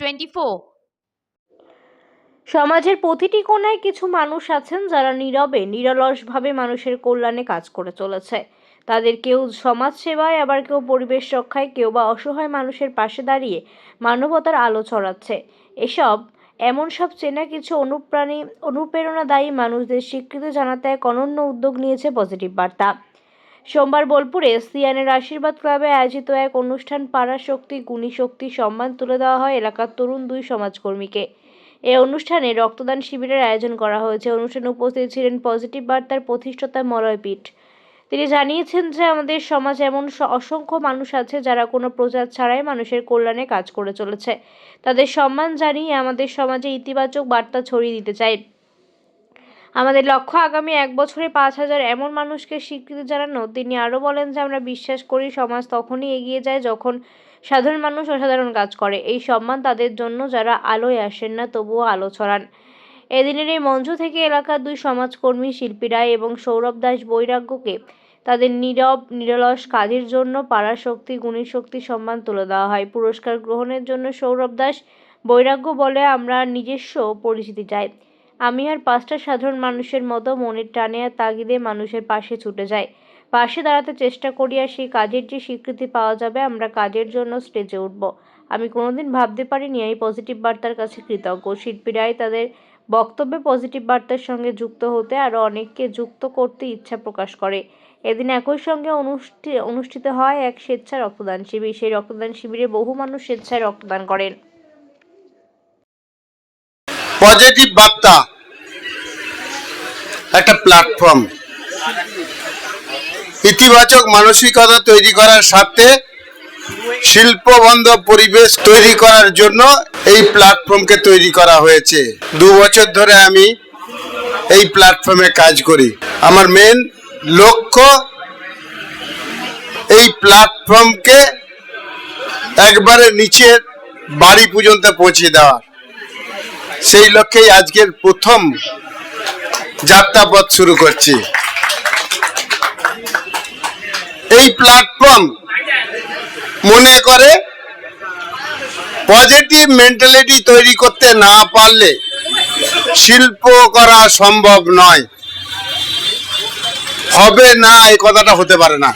Twenty four সমাজের প্রতিটি কোণায় কিছু মানুষ আছেন যারা নীরবে, নিরলসভাবে মানুষের কল্যাণে কাজ করে চলেছে। তাদের কেউ সমাজ সেবায় আবার কেউ পরিবেশ রক্ষায়, কেউ বা অসহায় মানুষের পাশে দাঁড়িয়ে মানবতার আলো ছড়াচ্ছে। এসব এমন সব চেনা কিছু অনুপ্রাণী, অনুপ্রেরণাদায়ী মানুষদের স্বীকৃতি জানাতে এক অনন্য উদ্যোগ নিয়েছে পজিটিভ বার্তা। সোমবার বোলপুরে সিয়ানের আশীর্বাদ ক্লাবে আয়োজিত এক অনুষ্ঠান পাড়া শক্তি, গুণী শক্তি সম্মান তুলে দেওয়া হয় এলাকার তরুণ দুই সমাজকর্মীকে। এই অনুষ্ঠানে রক্তদান শিবিরের আয়োজন করা হয়েছে। অনুষ্ঠানে উপস্থিত ছিলেন পজিটিভ বার্তার প্রতিষ্ঠাতা মলয় পিঠ। তিনি জানিয়েছেন যে, আমাদের সমাজ এমন অসংখ্য মানুষ আছে যারা কোনো প্রচার ছাড়াই মানুষের কল্যাণে কাজ করে চলেছে। তাদের সম্মান জানিয়ে আমাদের সমাজে ইতিবাচক বার্তা ছড়িয়ে দিতে চাই। আমাদের লক্ষ্য আগামী এক বছরে পাঁচ হাজার এমন মানুষকে স্বীকৃতি জানানো। তিনি আরও বলেন যে, আমরা বিশ্বাস করি সমাজ তখনই এগিয়ে যায় যখন সাধারণ মানুষ অসাধারণ কাজ করে। এই সম্মান তাদের জন্য যারা আলোয় আসেন না, তবুও আলো ছড়ান। এদিনের এই মঞ্চ থেকে এলাকার দুই সমাজকর্মী শিল্পী রায় এবং সৌরভ দাস বৈরাগ্যকে তাদের নীরব, নিরলস কাজের জন্য পাড়া শক্তি গুণী শক্তি সম্মান তুলে দেওয়া হয়। পুরস্কার গ্রহণের জন্য সৌরভ দাস বৈরাগ্য বলে, আমরা নিজস্ব পরিচিতি চাই। আমি আর পাঁচটা সাধারণ মানুষের মতো মনের টানে আর তাগিদে মানুষের পাশে ছুটে যাই। পাশে দাঁড়াতে চেষ্টা করি আর সেই কাজের যে স্বীকৃতি পাওয়া যাবে, আমরা কাজের জন্য স্টেজে উঠব। আমি কোনোদিন ভাবতে পারিনি এই পজিটিভ বার্তার কাছে কৃতজ্ঞ। শিল্পীরাই তাদের বক্তব্যে পজিটিভ বার্তার সঙ্গে যুক্ত হতে আরও অনেককে যুক্ত করতে ইচ্ছা প্রকাশ করে। এদিন একই সঙ্গে অনুষ্ঠি, অনুষ্ঠিত হয় এক স্বেচ্ছা রক্তদান শিবির। সেই রক্তদান শিবিরে বহু মানুষ স্বেচ্ছায় রক্তদান করেন। পজিটিভ বার্তা। একটা প্ল্যাটফর্ম ইতিবাচক মানসিকতা তৈরি করার স্বার্থে শিল্পবন্ধ পরিবেশ তৈরি করার জন্য এই প্ল্যাটফর্মকে তৈরি করা হয়েছে। দু বছর ধরে আমি এই প্ল্যাটফর্মে কাজ করি। আমার মেন লক্ষ্য এই প্ল্যাটফর্মকে একবারে নিচের বাড়ি পর্যন্ত পৌঁছে দেওয়ার সেই লক্ষ্যেই আজকের প্রথম যাত্রাপথ শুরু করছি। এই প্ল্যাটফর্ম মনে করে পজিটিভ মেন্টালিটি তৈরি করতে না পারলে শিল্প করা সম্ভব নয়। হবে না, এই কথাটা হতে পারে না।